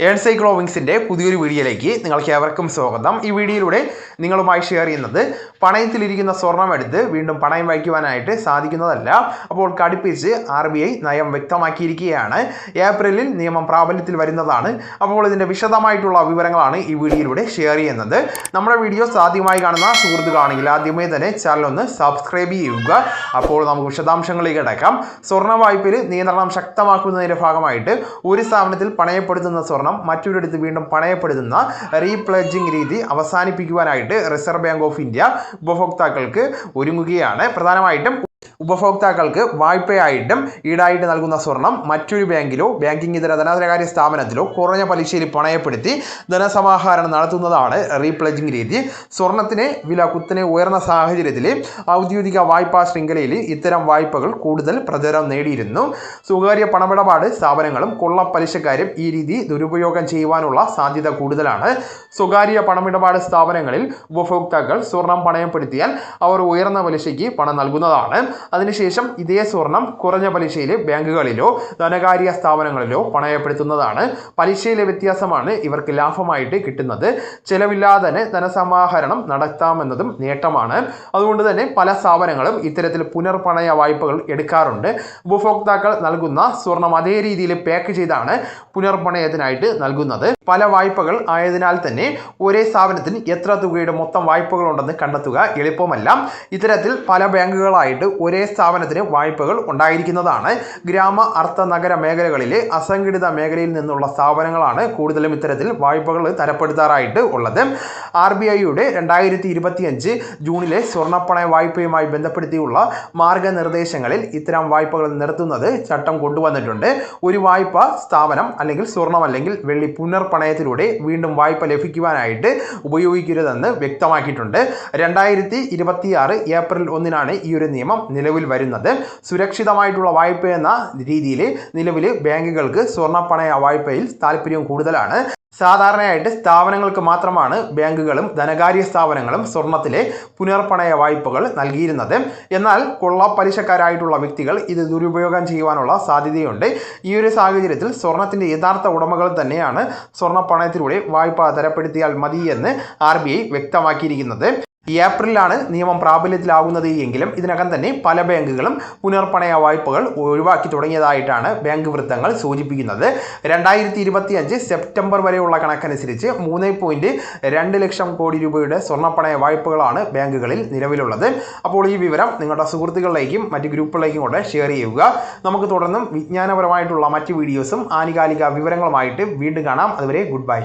ഏൺസൈ ക്ലോവിങ്സിന്റെ പുതിയൊരു വീഡിയോയിലേക്ക് നിങ്ങൾക്ക് ഏവർക്കും സ്വാഗതം. ഈ വീഡിയോയിലൂടെ നിങ്ങളുമായി ഷെയർ ചെയ്യുന്നത് പണയത്തിലിരിക്കുന്ന സ്വർണം എടുത്ത് വീണ്ടും പണയം വയ്ക്കുവാനായിട്ട് സാധിക്കുന്നതല്ല. അപ്പോൾ കടുപ്പിച്ച് ആർ ബി ഐ നയം വ്യക്തമാക്കിയിരിക്കുകയാണ്. ഏപ്രിലിൽ നിയമം പ്രാബല്യത്തിൽ വരുന്നതാണ്. അപ്പോൾ ഇതിന്റെ വിശദമായിട്ടുള്ള വിവരങ്ങളാണ് ഈ വീഡിയോയിലൂടെ ഷെയർ ചെയ്യുന്നത്. നമ്മുടെ വീഡിയോ ആദ്യമായി കാണുന്ന സുഹൃത്തുക്കളാണെങ്കിൽ ആദ്യമേ തന്നെ ചാനൽ ഒന്ന് സബ്സ്ക്രൈബ് ചെയ്യുക. അപ്പോൾ നമുക്ക് വിശദാംശങ്ങളിലേക്ക് കിടക്കാം. സ്വർണ വായ്പയിൽ നിയന്ത്രണം ശക്തമാക്കുന്നതിന്റെ ഭാഗമായിട്ട് ഒരു സ്ഥാപനത്തിൽ പണയപ്പെടുത്തുന്ന സ്വർണം മറ്റൊരിടത്ത് വീണ്ടും പണയപ്പെടുത്തുന്ന റീപ്ലജിംഗ് രീതി അവസാനിപ്പിക്കുവാനായിട്ട് റിസർവ് ബാങ്ക് ഓഫ് ഇന്ത്യ ഉപഭോക്താക്കൾക്ക് ഒരുങ്ങുകയാണ്. പ്രധാനമായിട്ടും ഉപഭോക്താക്കൾക്ക് വായ്പയായിട്ടും ഈടായിട്ട് നൽകുന്ന സ്വർണം മറ്റൊരു ബാങ്കിലോ ബാങ്കിംഗ് ഇതര ധനകാര്യ സ്ഥാപനത്തിലോ കുറഞ്ഞ പലിശയിൽ പണയപ്പെടുത്തി ധനസമാഹരണം നടത്തുന്നതാണ് റീപ്ലജിംഗ് രീതി. സ്വർണത്തിന് വില കുത്തനെ ഉയർന്ന സാഹചര്യത്തിൽ ഔദ്യോഗിക വായ്പാ ശൃംഖലയിൽ ഇത്തരം വായ്പകൾ കൂടുതൽ പ്രചാരം നേടിയിരുന്നു. സ്വകാര്യ പണമിടപാട് സ്ഥാപനങ്ങളും കൊള്ളപ്പലിശക്കാരും ഈ രീതി ദുരുപയോഗം ചെയ്യുവാനുള്ള സാധ്യത കൂടുതലാണ്. സ്വകാര്യ പണമിടപാട് സ്ഥാപനങ്ങളിൽ ഉപഭോക്താക്കൾ സ്വർണം പണയപ്പെടുത്തിയാൽ അവർ ഉയർന്ന പലിശയ്ക്ക് പണം നൽകുന്നതാണ്. അതിനുശേഷം ഇതേ സ്വർണം കുറഞ്ഞ പലിശയിൽ ബാങ്കുകളിലോ ധനകാര്യ സ്ഥാപനങ്ങളിലോ പണയപ്പെടുത്തുന്നതാണ്. പലിശയിലെ വ്യത്യാസമാണ് ഇവർക്ക് ലാഭമായിട്ട് കിട്ടുന്നത്. ചെലവില്ലാതെ തന്നെ ധനസമാഹരണം നടത്താമെന്നതും നേട്ടമാണ്. അതുകൊണ്ട് തന്നെ പല സ്ഥാപനങ്ങളും ഇത്തരത്തിൽ പുനർപണയ വായ്പകൾ എടുക്കാറുണ്ട്. ഉപഭോക്താക്കൾ നൽകുന്ന സ്വർണം അതേ രീതിയിൽ പാക്ക് ചെയ്താണ് പുനർപണയത്തിനായിട്ട് നൽകുന്നത്. പല വായ്പകൾ ആയതിനാൽ തന്നെ ഒരേ സ്ഥാപനത്തിന് എത്ര തുകയുടെ മൊത്തം വായ്പകളുണ്ടെന്ന് കണ്ടെത്തുക എളുപ്പമല്ല. ഇത്തരത്തിൽ പല ബാങ്കുകളായിട്ട് ഒരേ സ്ഥാപനത്തിന് വായ്പകൾ ഉണ്ടായിരിക്കുന്നതാണ്. ഗ്രാമ അർത്ഥ നഗര മേഖലകളിലെ അസംഘടിത മേഖലയിൽ നിന്നുള്ള സ്ഥാപനങ്ങളാണ് കൂടുതലും ഇത്തരത്തിൽ വായ്പകൾ തരപ്പെടുത്താറായിട്ട് ഉള്ളത്. ആർ ബി ഐയുടെ രണ്ടായിരത്തി ഇരുപത്തിയഞ്ച് ജൂണിലെ സ്വർണപ്പണയ വായ്പയുമായി ബന്ധപ്പെടുത്തിയുള്ള മാർഗനിർദ്ദേശങ്ങളിൽ ഇത്തരം വായ്പകൾ നിർത്തുന്നത് ചട്ടം കൊണ്ടുവന്നിട്ടുണ്ട്. ഒരു വായ്പ സ്ഥാപനം അല്ലെങ്കിൽ സ്വർണം അല്ലെങ്കിൽ വെള്ളി പുനർപണയത്തിലൂടെ വീണ്ടും വായ്പ ലഭിക്കുവാനായിട്ട് ഉപയോഗിക്കരുതെന്ന് വ്യക്തമാക്കിയിട്ടുണ്ട്. രണ്ടായിരത്തി ഇരുപത്തിയാറ് ഏപ്രിൽ ഒന്നിനാണ് ഈ ഒരു നിയമം നിലവിൽ വരുന്നത്. സുരക്ഷിതമായിട്ടുള്ള വായ്പ എന്ന രീതിയിൽ നിലവിൽ ബാങ്കുകൾക്ക് സ്വർണപ്പണയ വായ്പയിൽ താല്പര്യം കൂടുതലാണ്. സാധാരണയായിട്ട് സ്ഥാപനങ്ങൾക്ക് മാത്രമാണ് ബാങ്കുകളും ധനകാര്യ സ്ഥാപനങ്ങളും സ്വർണത്തിലെ പുനർപ്പണയ വായ്പകൾ നൽകിയിരുന്നത്. എന്നാൽ കൊള്ളപ്പലിശക്കാരായിട്ടുള്ള വ്യക്തികൾ ഇത് ദുരുപയോഗം ചെയ്യുവാനുള്ള സാധ്യതയുണ്ട്. ഈ ഒരു സാഹചര്യത്തിൽ സ്വർണത്തിന്റെ യഥാർത്ഥ ഉടമകൾ തന്നെയാണ് സ്വർണപ്പണയത്തിലൂടെ വായ്പ തരപ്പെടുത്തിയാൽ മതിയെന്ന് ആർ വ്യക്തമാക്കിയിരിക്കുന്നത്. ഏപ്രിലാണ് നിയമം പ്രാബല്യത്തിലാകുന്നത് എങ്കിലും ഇതിനകം തന്നെ പല ബാങ്കുകളും പുനർപ്പണയ വായ്പകൾ ഒഴിവാക്കി തുടങ്ങിയതായിട്ടാണ് ബാങ്ക് വൃത്തങ്ങൾ സൂചിപ്പിക്കുന്നത്. രണ്ടായിരത്തി ഇരുപത്തി അഞ്ച് സെപ്റ്റംബർ വരെയുള്ള കണക്കനുസരിച്ച് മൂന്ന് പോയിന്റ് രണ്ട് ലക്ഷം കോടി രൂപയുടെ സ്വർണപ്പണയ വായ്പകളാണ് ബാങ്കുകളിൽ നിലവിലുള്ളത്. അപ്പോൾ ഈ വിവരം നിങ്ങളുടെ സുഹൃത്തുക്കളിലേക്കും മറ്റ് ഗ്രൂപ്പുകളിലേക്കും കൂടെ ഷെയർ ചെയ്യുക. നമുക്ക് തുടർന്നും വിജ്ഞാനപരമായിട്ടുള്ള മറ്റ് വീഡിയോസും ആനുകാലിക വിവരങ്ങളുമായിട്ട് വീണ്ടും കാണാം. അതുവരെ ഗുഡ് ബൈ.